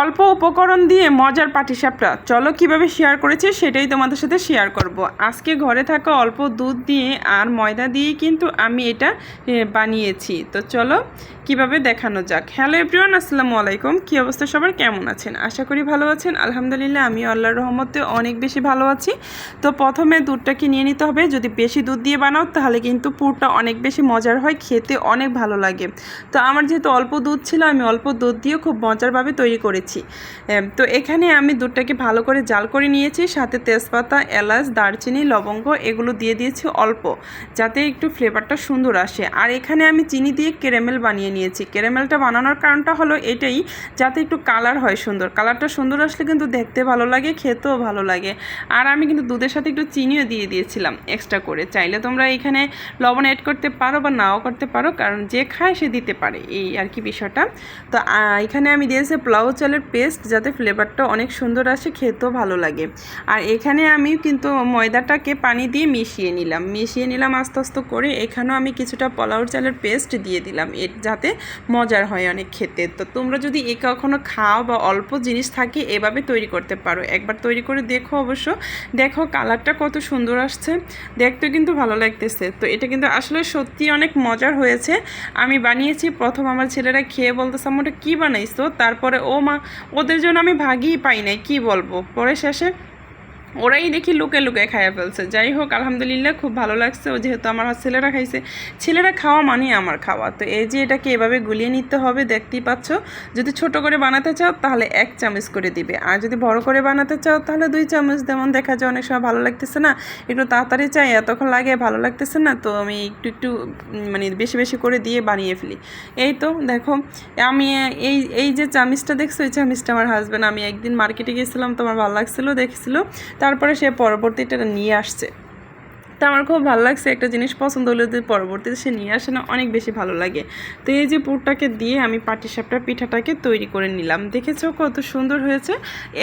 অল্প উপকরণ দিয়ে মজার পাটিসাপটা। চলো কীভাবে শেয়ার করেছি সেটাই তোমাদের সাথে শেয়ার করব। আজকে ঘরে থাকা অল্প দুধ দিয়ে আর ময়দা দিয়ে কিন্তু আমি এটা বানিয়েছি। তো চলো কীভাবে দেখানো যাক। হ্যালো এভরিওয়ান আসসালামু আলাইকুম। কী অবস্থা সবার? কেমন আছেন? আশা করি ভালো আছেন। আলহামদুলিল্লাহ আমি আল্লাহর রহমতে অনেক বেশি ভালো আছি। তো প্রথমে দুধটাকে নিয়ে নিতে হবে। যদি বেশি দুধ দিয়ে বানাও, তাহলে কিন্তু পুরটা অনেক বেশি মজার হয়, খেতে অনেক ভালো লাগে। তো আমার যেহেতু অল্প দুধ ছিল, আমি অল্প দুধ দিয়ে খুব মজারভাবে তৈরি করেছি। এম, তো এখানে আমি দুধটাকে ভালো করে জাল করে নিয়েছি সাথে তেজপাতা এলাচ দারচিনি লবঙ্গ এগুলো দিয়ে দিয়েছি অল্প যাতে একটু ফ্লেভারটা সুন্দর আসে। আর এখানে আমি চিনি দিয়ে ক্যারামেল বানিয়ে নিয়েছি। ক্যারামেলটা বানানোর কারণটা হলো এটাই যাতে একটু কালার হয় সুন্দর। কালারটা সুন্দর আসলে কিন্তু দেখতে ভালো লাগে খেতেও ভালো লাগে। আর আমি কিন্তু দুধের সাথে একটু চিনিও দিয়ে দিয়েছিলাম এক্সট্রা করে। চাইলে তোমরা এখানে লবণ অ্যাড করতে পারো বা নাও করতে পারো কারণ যে খায় সে দিতে পারে এই আর কি বিষয়টা। তো এখানে আমি দিয়েছি পোলাও চালের পেস্ট যাতে ফ্লেভারটা অনেক সুন্দর আসে, খেতেও ভালো লাগে। আর এখানে আমি কিন্তু ময়দাটাকে পানি দিয়ে মিশিয়ে নিলাম। মিশিয়ে নিলাম আস্তে আস্তে করে, এখানেও আমি কিছুটা পোলাও চালের পেস্ট দিয়ে দিলাম। এর যাতে মজার হয় অনেক খেতে। তো তোমরা যদি এ কখনো খাও বা অল্প জিনিস থাকে, এভাবে তৈরি করতে পারো। একবার তৈরি করে দেখো অবশ্য। দেখো কালারটা কত সুন্দর আসছে। দেখতে কিন্তু ভালো লাগতেছে। তো এটা কিন্তু আসলে সত্যি অনেক মজার হয়েছে। আমি বানিয়েছি, প্রথম আমার ছেলেরা খেয়ে বলতেছে আমি ওটা কী বানাইছো? তারপরে ও মা ওদের জন্য আমি ভাগই পাই নাই কি বলব? পরে শেষে ওরাই দেখি লুকে লুকে খাইয়া ফেলছে। যাই হোক, আলহামদুলিল্লাহ খুব ভালো লাগছে। ও যেহেতু আমার ছেলেরা খাইছে। ছেলেরা খাওয়া মানে আমার খাওয়া। তো এই যে এটাকে এভাবে গুলিয়ে নিতে হবে, দেখতেই পাচ্ছ। যদি ছোট করে বানাতে চাও, তাহলে এক চামচ করে দিবে। আর যদি বড় করে বানাতে চাও, তাহলে দুই চামচ। যেমন দেখা যায় অনেক সময় ভালো লাগতেছে না, একটু তাড়াতাড়ি চাই, এতক্ষণ লাগে, ভালো লাগতেছে না, তো আমি একটু একটু মানে বেশি বেশি করে দিয়ে বানিয়ে ফেলি। এই তো, দেখো, আমি এই এই যে চামিচটা দেখছ এই চামিচটা আমার হাজব্যান্ড আমি একদিন মার্কেটে গেছিলাম তোমার ভালো লাগছিল, দেখছিল। তারপরে সে পরবর্তীটা নিয়ে আসছে। তা আমার খুব ভালো লাগছে। একটা জিনিস পছন্দ হলে যদি পরবর্তীতে সে নিয়ে আসে না, অনেক বেশি ভালো লাগে। তো এই যে পুরটাকে দিয়ে আমি পাটিসাপটা, পিঠাটাকে তৈরি করে নিলাম। দেখেছ কত সুন্দর হয়েছে?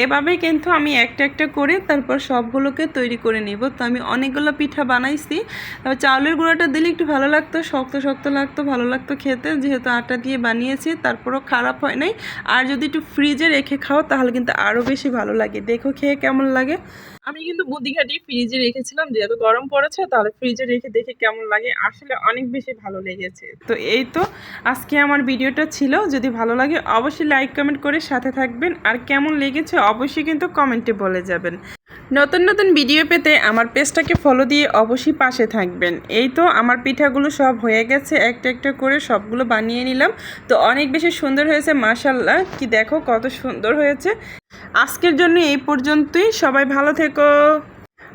এভাবেই কিন্তু আমি একটা একটা করে তারপর সবগুলোকে তৈরি করে নিব। তো আমি অনেকগুলো পিঠা বানাইছি। চাউলের গুঁড়াটা দিলে একটু ভালো লাগতো, শক্ত শক্ত লাগতো, ভালো লাগতো খেতে। যেহেতু আটা দিয়ে বানিয়েছি, তারপরও খারাপ হয় নাই। আর যদি একটু ফ্রিজে রেখে খাও, তাহলে কিন্তু আরও বেশি ভালো লাগে। দেখো খেয়ে কেমন লাগে। আমি কিন্তু বুদ্ধি খাটিয়ে ফ্রিজে রেখেছিলাম, যেহেতু গরম পড়েছে তাহলে ফ্রিজে রেখে দেখে কেমন লাগে। আসলে অনেক বেশি ভালো লেগেছে। তো এই তো আজকে আমার ভিডিওটা ছিল। যদি ভালো লাগে অবশ্যই লাইক কমেন্ট করে সাথে থাকবেন। আর কেমন লেগেছে অবশ্যই কিন্তু কমেন্টে বলে যাবেন। নতুন নতুন ভিডিও পেতে আমার পেজটাকে ফলো দিয়ে অবশ্যই পাশে থাকবেন। এই তো আমার পিঠাগুলো সব হয়ে গেছে। একটা একটা করে সবগুলো বানিয়ে নিলাম। তো অনেক বেশি সুন্দর হয়েছে মাশাল্লাহ কি দেখো, কত সুন্দর হয়েছে। আজকের জন্য এই পর্যন্তই। সবাই ভালো থেকো।